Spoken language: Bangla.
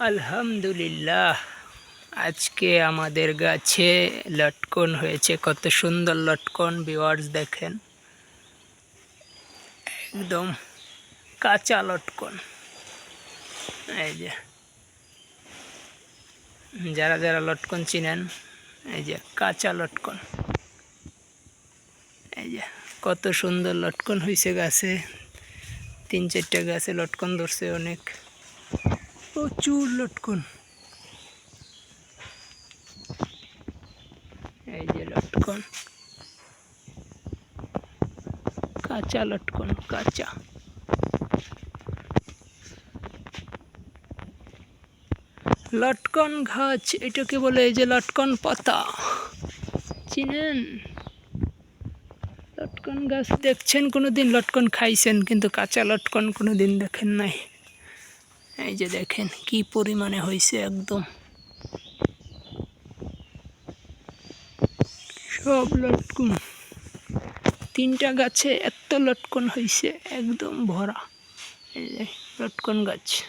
আলহামদুলিল্লাহ। আজকে আমাদের গাছে লটকন হয়েছে, কত সুন্দর লটকন ভিওয়ার্স দেখেন। একদম কাঁচা লটকন। এই যে। যারা যারা লটকন চিনেন, এই যে কাঁচা লটকন। এই যে কত সুন্দর লটকন হয়েছে গাছে। তিন চারটা গাছে লটকন ধরছে অনেক। প্রচুর লটকন। এই যে লটকন। কাঁচা লটকন কাঁচা। লটকন গাছ এটাকে বলে এই যে লটকন পাতা। চিনেন? লটকন গাছ দেখছেন কোনো দিন লটকন খাইছেন, কিন্তু কাঁচা লটকন কোনো দিন দেখেন নাই। এই যে দেখেন কি পরিমাণে হয়েছে একদম। সব লটকুন। তিনটা গাছে এত লটকন হয়েছে, একদম ভরা। এই যে লটকন গাছ।